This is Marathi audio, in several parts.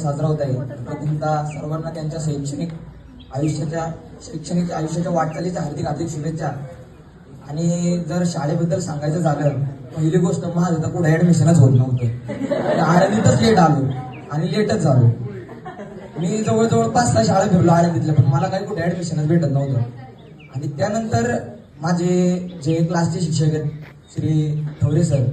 साजरा होत आहे. प्रथमतः सर्वांना त्यांच्या शैक्षणिक आयुष्याच्या शैक्षणिक आयुष्याच्या वाटचालीच्या हार्दिक हार्दिक शुभेच्छा. आणि जर शाळेबद्दल सांगायचं झालं पहिली गोष्ट माझं तर पुढे ऍडमिशनच होत नव्हतं. म्हणजे आळंदीतच लेट आलो. आणि लेटच झालो. मी जवळजवळ पाच सहा शाळा फिरलो आळंदीतल्या पण मला काही कुठे ऍडमिशनच भेटत नव्हतं. आणि त्यानंतर माझे जे क्लासचे शिक्षक आहेत श्री ठवरे सर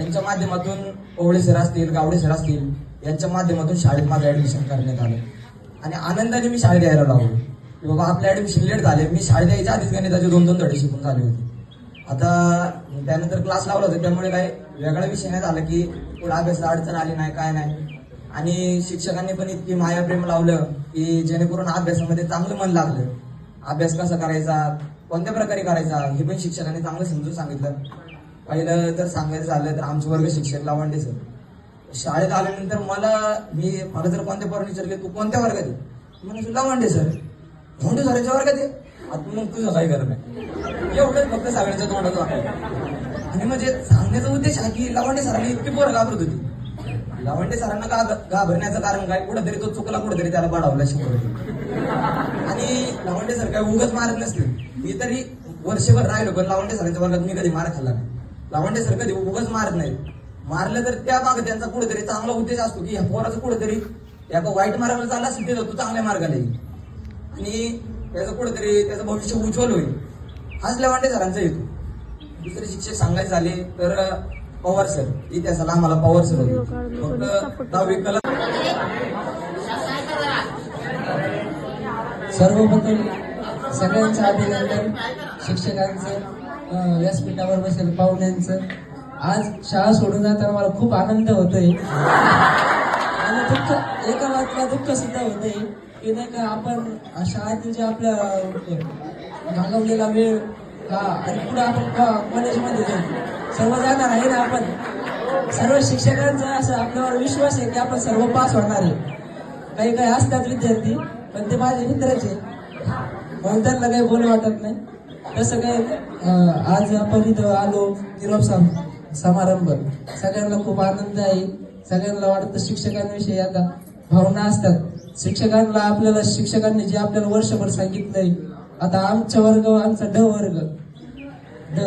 यांच्या माध्यमातून ओवळे सर असतील गावडे सर असतील यांच्या माध्यमातून शाळेत माझं ऍडमिशन करण्यात आलं. आणि आनंदाने मी शाळेत यायला लागलो. की बाबा आपलं ऍडमिशन लेट झाले. मी शाळेत यायच्या आधीच गणिताचे दोन दोन धडे शिकून झाले होते. आता त्यानंतर क्लास लावला होता. त्यामुळे काय वेगळा विषय नाही झाला की पुढे अभ्यासाला अडचण आली नाही काय नाही. आणि शिक्षकांनी पण इतकी माया प्रेम लावलं की जेणेकरून अभ्यासामध्ये चांगलं मन लागलं. अभ्यास कसा करायचा? कोणत्या प्रकारे करायचा? हे पण शिक्षकांनी चांगलं समजून सांगितलं. पहिलं तर सांगायचं झालं तर आमचे वर्ग शिक्षक लावंडे सर. शाळेत आल्यानंतर मला मी मला जर कोणत्या पोराने विचारले तू कोणत्या वर्गात आहे? म्हणजे लावंडे सर. लावंडे सरांच्या वर्गात आहे? आता मग तुझं काय करत आहे एवढंच फक्त सगळ्यांच्या तोंडात आणि म्हणजे सांगण्याचा उद्देश हा की लावंडे सरांनी इतकी पोरं घाबरत होती. लावंडे सरांना का घाबरण्याचं कारण काय? कुठेतरी तो चुकला कुठेतरी त्याला बडावला शिकवलं. आणि लावंडे सर काय उगच मारत नसले. मी तरी वर्षभर राहिलो पण लावंडे सरांच्या वर्गात मी कधी मार खाल्ला नाही. लावंडे सर कधी उगच मारत नाही मारलं तर त्या मागे त्यांचा कुठेतरी चांगला उद्देश असतो की ह्या पोराचं कुठेतरी या वाईट मार्गाला चालला असेल तिथं तो चांगल्या मार्गाला येईल आणि त्याचं कुठेतरी त्याचं भविष्य उज्ज्वल होईल. हाच लवांडे सरांचा येतो. दुसरे शिक्षक सांगायचे झाले तर पवार सर. इतिहासाला आम्हाला पवार सर होते. फक्त दहावी कला सर्वप्रथम सगळ्यांचं अभिनंदन. शिक्षकांचं व्यासपीठावर बसेल पाहुण्यांचं. आज शाळा सोडून जाताना मला खूप आनंद होतोय. आणि दुःख एका बाजूला दुःख सुद्धा होतंय की नाही का आपण शाळेतील जे आपल्या घालवलेला वेळ हा आणि पुढे आपण कॉलेजमध्ये जाऊ. सर्व जाणार आहे ना आपण? सर्व शिक्षकांचा असं आपल्यावर विश्वास आहे की आपण सर्व पास होणार आहे. काही काही असतात विद्यार्थी पण ते माझे मित्राचे आहे म्हणून त्यांना काही बोल वाटत नाही. तसं काय आज आपण इथं आलो निरोप साहेब समारंभ. सगळ्यांना खूप आनंद आहे. सगळ्यांना वाटतं शिक्षकांविषयी आता भावना असतात. शिक्षकांना आपल्याला शिक्षकांनी जे आपल्याला वर्षभर सांगितलंय आता आमचा वर्ग आमचा ड वर्ग. ड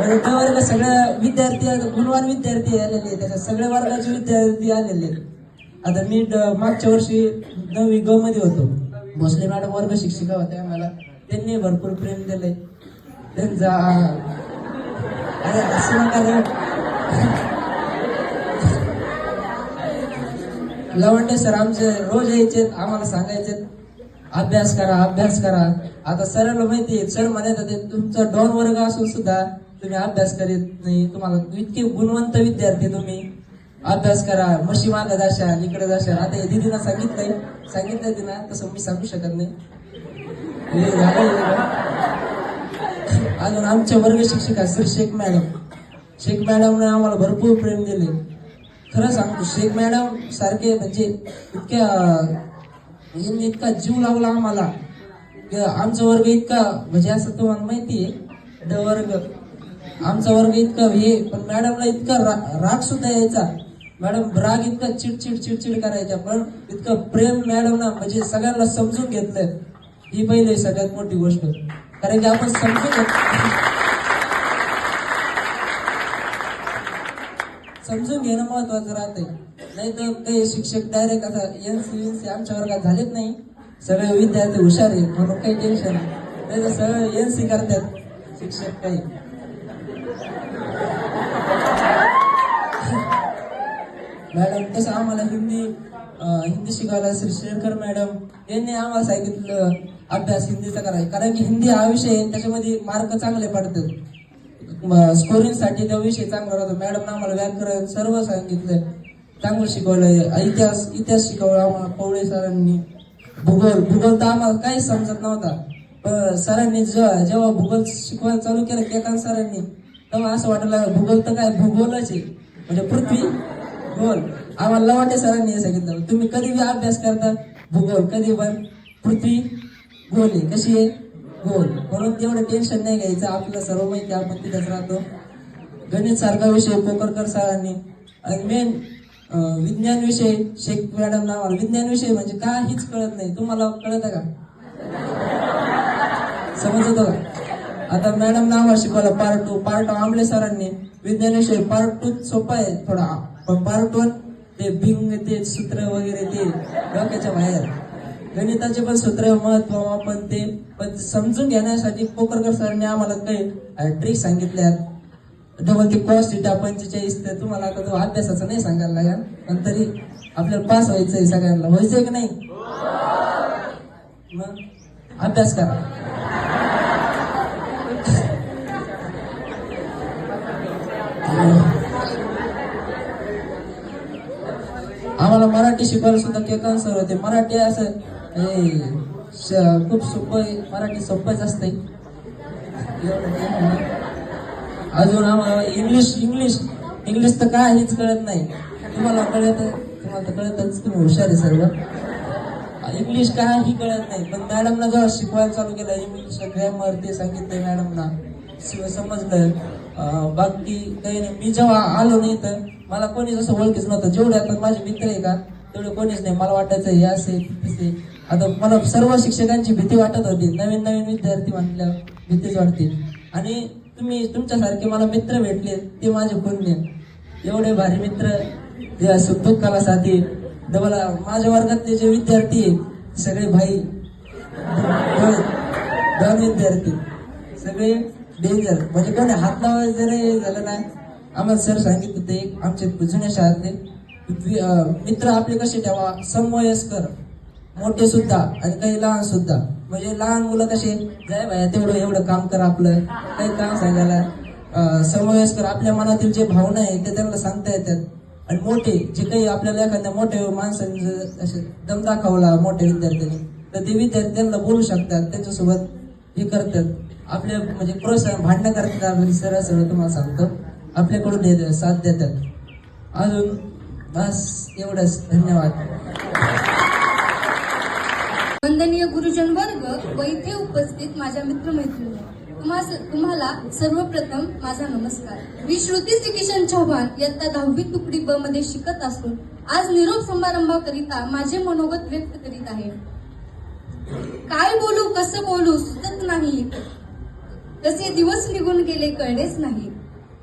ड वर्ग सगळ्या विद्यार्थी गुणवान विद्यार्थी आलेले आहेत. त्याच्यात सगळ्या वर्गाचे विद्यार्थी आलेले आता मी मागच्या वर्षी नववी ग मध्ये होतो. भोसले मॅडम वर्ग शिक्षिका होत्या आम्हाला. त्यांनी भरपूर प्रेम दिलंय. त्यांचा अरे असं नका लवंडे सर आमचे रोज यायचे आम्हाला सांगायचे अभ्यास करा अभ्यास करा. आता सरळ माहिती आहे सर म्हणत होते तुमचा डॉन वर्ग असून सुद्धा तुम्ही अभ्यास करीत नाही. तुम्हाला इतके गुणवंत विद्यार्थी तुम्ही. अभ्यास करा म्हशी मागे जाशाल इकडे जाशाल. आता हे दिदीनं सांगितलंय. सांगितलंय तिनं तसं मी सांगू शकत नाही. अजून आमच्या वर्ग शिक्षिका सर शेख मॅडम. शेख मॅडमने आम्हाला भरपूर प्रेम दिले. खरं सांगतो शेख मॅडम सारखे म्हणजे इतक्या यांनी इतका जीव लावला आम्हाला. की आमचा वर्ग इतका म्हणजे असं तुम्हाला माहिती आहे ड वर्ग. आमचा वर्ग इतका हे पण मॅडमला इतका रा- राग सुद्धा यायचा. मॅडम राग इतका चिडचिड चिडचिड करायचा पण इतकं प्रेम मॅडम ना म्हणजे सगळ्यांना समजून घेतलं ही पहिली सगळ्यात मोठी गोष्ट. कारण की आपण समजून समजून घेणं महत्वाचं राहतंय. नाही तर काही शिक्षक डायरेक्ट आता एन सी एन सी आमच्या वर्गात झालेत नाही. सगळे विद्यार्थी हुशार आहेत म्हणून काही टेन्शन नाही. तर सगळे एन सी करतात शिक्षक काही. मॅडम तसं आम्हाला हिंदी हिंदी शिकवायला श्री शेरकर मॅडम यांनी आम्हाला सांगितलं अभ्यास हिंदीचा करायचा. कारण की हिंदी हा विषय त्याच्यामध्ये मार्क चांगले पडतात. स्कोरिंगसाठी तो विषय चांगला राहतो. मॅडम आम्हाला व्याकरण सर्व सांगितलं. चांगलं शिकवलं इतिहास इतिहास शिकवला आम्हाला पवळे सरांनी. भूगोल भूगोल तर आम्हाला काहीच समजत नव्हता. सरांनी जेव्हा जेव्हा भूगोल शिकवायला चालू केलं केकांत सरांनी तेव्हा असं वाटलं भूगोल तर काय भूगोलच आहे. म्हणजे पृथ्वी गोल आम्हाला लवाटे सरांनी हे सांगितलं. तुम्ही कधी अभ्यास करता भूगोल कधी पण पृथ्वी गोल आहे कशी आहे? गोल म्हणून तेवढं टेन्शन नाही घ्यायचं. आपल्याला सर्व माहिती आहे, आपण तिथेच राहतो. गणित सारखा विषय कोकरकर सरांनी. आणि मेन विज्ञान विषय शेख मॅडम नावाला. विज्ञान विषय म्हणजे काहीच कळत नाही. तुम्हाला कळत का? समजत का? आता मॅडम नावा शिकवलं पार्ट टू पार्ट आंबले सरांनी. विज्ञान विषय पार्ट टू सोपा आहे. थोडा पण पार्ट वन ते भिंग ते सूत्र वगैरे ते डोक्याच्या बाहेर. गणिताचे पण सूत्र महत्त्व आपण ते पण समजून घेण्यासाठी पोकरकर सरांनी आम्हाला काही ट्रिक सांगितल्यात. डबल ते कॉस्ट थिटा पंचेचाळीस तर तुम्हाला आता तो अभ्यासाचं नाही सांगायला लागेल. पण तरी आपल्याला पास व्हायचंय सगळ्यांना. व्हायचंय की नाही? मग अभ्यास करा. आम्हाला मराठी शिकवायला सुद्धा केकान सर. होते मराठी असं श- खूप सोपं आहे. मराठी सोपंच असते अजून आम्हाला इंग्लिश इंग्लिश इंग्लिश तर काहीच कळत नाही. तुम्हाला कळत तुम्हाला तर कळतच. तुम्ही हुशार आहे सर्व इंग्लिश काही कळत नाही. पण मॅडमना जेव्हा शिकवायला चालू केलं. इंग्लिश ग्रॅमर ते सांगितलं मॅडमना. समजलं. बाकी काही नाही. मी जेव्हा आलो नाही तर मला कोणी असं ओळखीच नव्हतं जेवढे आता माझे मित्र आहे का तेवढे कोणीच नाही. मला वाटायचं हे असे तसे. आता मला सर्व शिक्षकांची भीती वाटत होती. नवीन नवीन विद्यार्थी म्हटल्यावर भीतीच वाटते. आणि तुम्ही तुमच्यासारखे मला मित्र भेटले ते माझे पुण्य. एवढे भारी मित्र या सुखदुःखाला साथी. मला माझ्या वर्गातले जे विद्यार्थी सगळे भाई. दोन दोन विद्यार्थी. सगळे डेंजर म्हणजे कोणी हात लावायचं जरी झालं ना आम्हाला सर सांगितलं ते एक आमचे जुन्या शाळेतले मित्र आपले कसे ठेवा? समवयस्कर मोठे सुद्धा आणि काही लहान सुद्धा. म्हणजे लहान मुलं कसे जाय बाया तेवढं एवढं काम कर आपलं. काही काम सांगायला समवयस्कर आपल्या मनातील जे भावना आहे ते त्यांना सांगता येतात. आणि मोठे जे काही आपल्याला एखाद्या मोठ्या माणसांनी असे दम दाखवला मोठ्या विद्यार्थ्यांनी तर ते विद्यार्थी त्यांना बोलू शकतात त्यांच्यासोबत हे करतात. आपल्या म्हणजे प्रोत्साहन भांडणं करतात म्हणजे सरळ सरळ तुम्हाला सांगतो. आपल्याकडून हे साथ देतात. अजून बस एवढंच. धन्यवाद. वंदनीय गुरुजन वर्ग व इथे उपस्थित माझ्या मित्रमैत्रिणी. तुम्हाला सर्वप्रथम माझा नमस्कार. मी श्रुती किशन चव्हाण इयत्ता दहावी तुकडी ब मध्ये शिकत असून आज निरोप समारंभाकरिता माझे मनोगत व्यक्त करीत आहे. काय बोलू कसं बोलू सुचत नाही. कसे दिवस निघून गेले कळलेच नाही.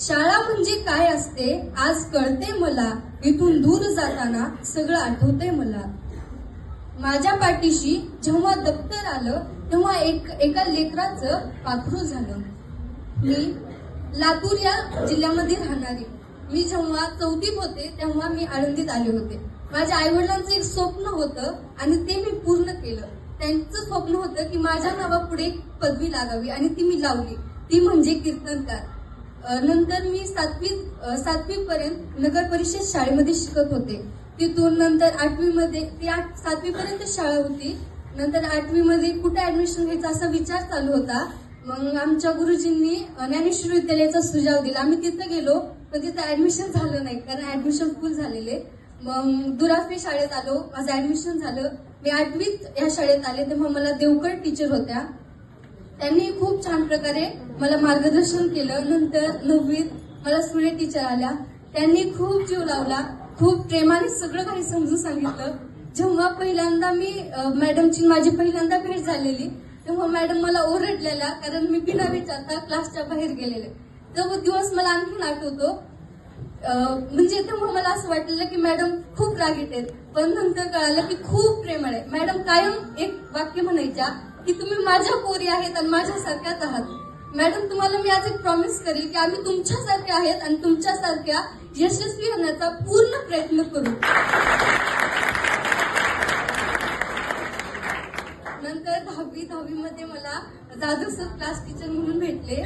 शाळा म्हणजे काय असते? आज कळते मला. इथून दूर जाताना सगळं आठवते मला. माझ्या पाठीशी जेव्हा दप्तर आलं तेव्हा एक एका लेकराचं पाखरू झालं. मी लातूर या जिल्ह्यामध्ये राहणारी. मी जेव्हा चौथीत होते तेव्हा मी आनंदीत आले होते. माझ्या आईवडिलांचं एक स्वप्न होतं आणि ते मी पूर्ण केलं. त्यांचं स्वप्न होतं की माझ्या नावापुढे एक पदवी लागावी आणि ती मी लावली. ती म्हणजे कीर्तनकार. नंतर मी सातवी सातवी पर्यंत नगर परिषद शाळेमध्ये शिकत होते. तिथून नंतर आठवी मध्ये ती आठ सातवी पर्यंत शाळा होती. नंतर आठवी मध्ये कुठे ऍडमिशन घ्यायचा असा विचार चालू होता. मग आमच्या गुरुजींनी ज्ञानेश्वर विद्यालयाचा सुझाव दिला. आम्ही तिथं गेलो पण तिथं ऍडमिशन झालं नाही कारण ऍडमिशन फुल झालेले. मग दुराफे शाळेत आलो. माझं ऍडमिशन झालं. मी आठवीत या शाळेत आले तेव्हा मला देवकर टीचर होत्या. त्यांनी खूप छान प्रकारे मला मार्गदर्शन केलं. नंतर नववीत मला सुळे टीचर आल्या. त्यांनी खूप जीव लावला. खूप प्रेमाने सगळं काही समजून सांगितलं. जेव्हा पहिल्यांदा मी मॅडमची माझी पहिल्यांदा भेट झालेली तेव्हा मॅडम मला ओरडलेल्या कारण मी बिना विचारता क्लासच्या बाहेर गेलेले. तो दिवस मला आणखीन आठवतो. म्हणजे तेव्हा मला असं वाटलेलं की मॅडम खूप रागीट आहेत. पण नंतर कळालं की खूप प्रेमळ आहे. मॅडम कायम एक वाक्य म्हणायच्या की तुम्ही माझ्या पोरी आहेत आणि माझ्यासारख्याच आहात. मॅडम तुम्हाला मी आज एक प्रॉमिस करेल की आम्ही तुमच्यासारख्या आहेत आणि तुमच्यासारख्या यशस्वी होण्याचा पूर्ण प्रयत्न करू. नंतर दहावी दहावी मध्ये मला जाधव सर क्लास टीचर म्हणून भेटले.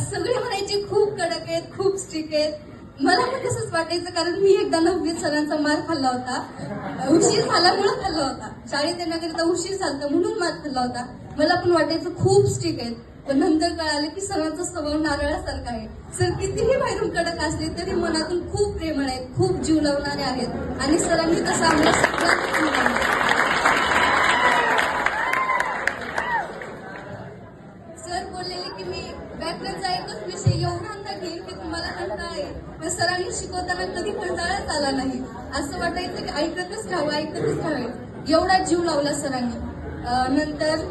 सगळे म्हणायचे खूप कडक आहेत खूप स्ट्रिक्ट आहेत. मला पण तसंच वाटायचं कारण मी एकदा नववीत सरांचा मार खाल्ला होता. उशीर झाल्यामुळे खाल्ला होता. शाळेत येण्याकरिता उशीर झालता म्हणून मार खाल्ला होता. मला पण वाटायचं खूप स्ट्रिक आहेत. पण नंतर कळालं की सरांचा स्वभाव नारळासारखा आहे. सर कितीही बाहेरून कडक असले तरी मनातून खूप प्रेमळ आहेत खूप जीव लावणारे आहेत. आणि सरांनी तसं आम्हाला सरांनी शिकवताना कधी कंटाळाच आला नाही. असं वाटायचं की ऐकतच राहावं ऐकतच राहावे. एवढा जीव लावला सरांनी. नंतर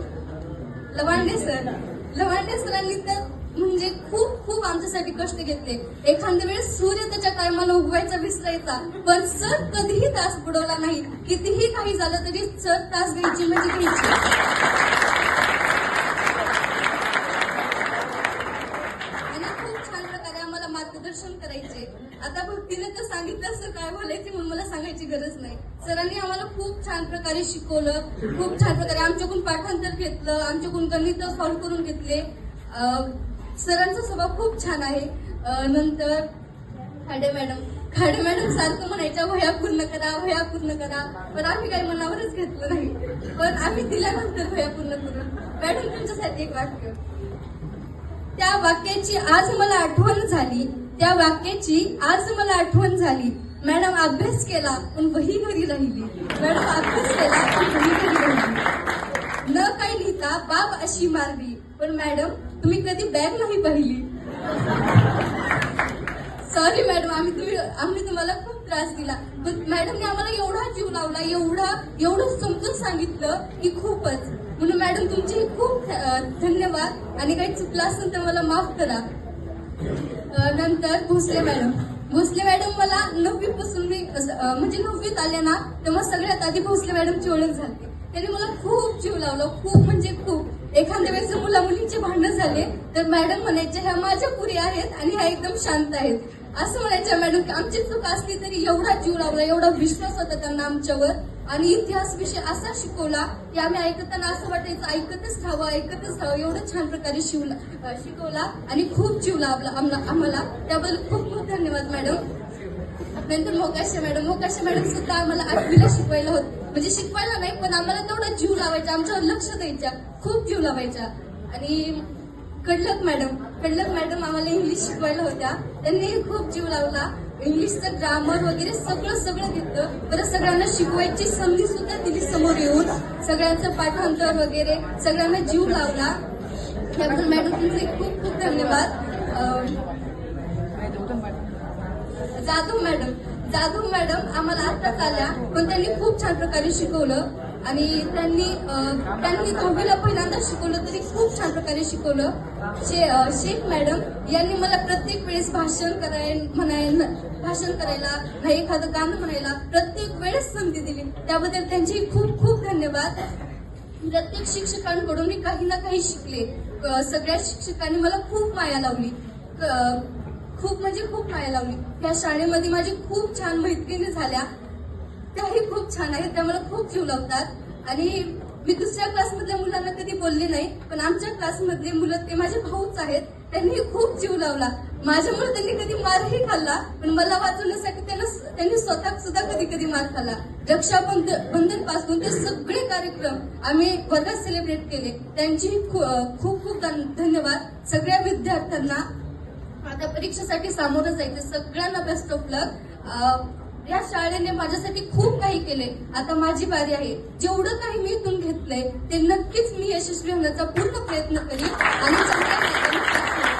लवांडे सर. लवांडे सरांनी तर म्हणजे खूप खूप आमच्यासाठी कष्ट घेतले. एखाद्या वेळेस सूर्य त्याच्या टायमाला उगवायचा विसरायचा पण सर कधीही तास बुडवला नाही. कितीही काही झालं तरी सर तास घ्यायची म्हणजे घ्यायची आणि खूप छान प्रकारे आम्हाला मार्गदर्शन करायचे आता भक्तीने तर सांगितलं असं काय बोलायचे म्हणून मला सांगायची गरज नाही. सरांनी आम्हाला खूप छान प्रकारे शिकवलं खूप छान प्रकारे आमच्याकडून पाठांतर घेतलं आमच्याकडून गणित सॉल्व्ह करून घेतले. सरांचा स्वभाव खूप छान आहे. नंतर खाडे मॅडम खाडे मॅडम सारखं म्हणायच्या वह्या पूर्ण करा वह्या पूर्ण करा. पण आम्ही काही मनावरच घेतलं नाही. पण आम्ही दिल्यानंतर वह्या पूर्ण करून मॅडम तुमच्यासाठी एक वाक्य. त्या वाक्याची आज मला आठवण झाली. त्या वाक्याची आज मला आठवण झाली. मॅडम अभ्यास केला पण वही घरी राहिली. मॅडम अभ्यास केला पण वही घरी राहिली. न काही लिहिता बाब अशी मारली पण मॅडम तुम्ही कधी बॅग नाही पाहिली? सॉरी मॅडम आम्ही तुम्ही आम्ही तुम्हाला खूप त्रास दिला. पण मॅडमने आम्हाला एवढा जीव लावला एवढा एवढं समजून सांगितलं की खूपच. म्हणून मॅडम तुमचे खूप धन्यवाद. आणि काही चुकलं असेल तर मला माफ करा. नंतर भोसले मॅडम. भोसले मॅडम मला नववी पासून मी म्हणजे नववीत आले ना तेव्हा सगळ्यात आधी भोसले मॅडमची ओळख झाली. त्यांनी मला खूप जीव लावला खूप म्हणजे खूप. एखाद्या वेळेस मुला मुलींचे भांडण झाले तर मॅडम म्हणायचे ह्या माझ्या पुरी आहेत आणि ह्या एकदम शांत आहेत. असं म्हणायच्या मॅडम की आमची चूक असली तरी एवढा जीव लावला एवढा विश्वास होता त्यांना आमच्यावर. आणि इतिहास विषय असा शिकवला की आम्ही ऐकताना असं वाटायचं ऐकतच राहावं ऐकतच राहावं. एवढं छान प्रकारे शिवला शिकवला आणि खूप जीव लाभला आम्हाला आम्हाला. त्याबद्दल खूप खूप धन्यवाद मॅडम. नंतर मोकाशे मॅडम. मोकाशा मॅडम सुद्धा आम्हाला आठवीला शिकवायला होत म्हणजे शिकवायला नाही पण आम्हाला तेवढा जीव लावायचा आमच्यावर लक्ष द्यायच्या खूप जीव लावायच्या आणि कडलक मॅडम कडलक मॅडम आम्हाला इंग्लिश शिकवायला होत्या. त्यांनी खूप जीव लावला. इंग्लिशचं ग्रामर वगैरे सगळं सगळं घेतलं. परत सगळ्यांना शिकवायची संधी सुद्धा दिली समोर येऊन. सगळ्यांचं पाठांतर वगैरे सगळ्यांना जीव लावला. त्याबद्दल मॅडम तुमचे खूप खूप धन्यवाद. जाधव मॅडम जाधव मॅडम आम्हाला आत्ताच आल्या पण त्यांनी खूप छान प्रकारे शिकवलं. आणि त्यांनी त्यांनी दोघीला पहिल्यांदा शिकवलं तरी खूप छान प्रकारे शिकवलं. शे शेख मॅडम यांनी मला प्रत्येक वेळेस भाषण करायला म्हणायला भाषण करायला नाही एखादं गाणं म्हणायला प्रत्येक वेळेस संधी दिली. त्याबद्दल त्यांचे खूप खूप धन्यवाद. प्रत्येक शिक्षकांकडून मी काही ना काही शिकले. सगळ्या शिक्षकांनी मला खूप माया लावली. क- खूप म्हणजे खूप माया लावली. या शाळेमध्ये माझी खूप छान मैत्रिणी झाल्या. त्याही खूप छान आहेत त्या मला खूप जीव लावतात. आणि मी दुसऱ्या क्लासमधल्या मुलांना कधी बोलले नाही पण आमच्या क्लासमधले मुलं ते माझे भाऊच आहेत. त्यांनी खूप जीव लावला. माझ्यामुळे त्यांनी कधी मारही खाल्ला पण मला वाचवण्यासाठी त्यांना त्यांनी स्वतः सुद्धा कधी कधी मार खाल्ला. रक्षाबंधन बंधनपासून ते सगळे कार्यक्रम आम्ही वर्गात सेलिब्रेट केले. त्यांची खूप खूप धन्यवाद. सगळ्या विद्यार्थ्यांना. आता परीक्षेसाठी सामोरं जायचं. सगळ्यांना बेस्ट ऑफ लक या शाळेने माझ्यासाठी खूप काही केले. आता माझी बारी आहे. जेवढं काही मी इथून घेतलंय ते नक्कीच मी यशस्वी होण्याचा पूर्ण प्रयत्न करीन आणि चांगल्या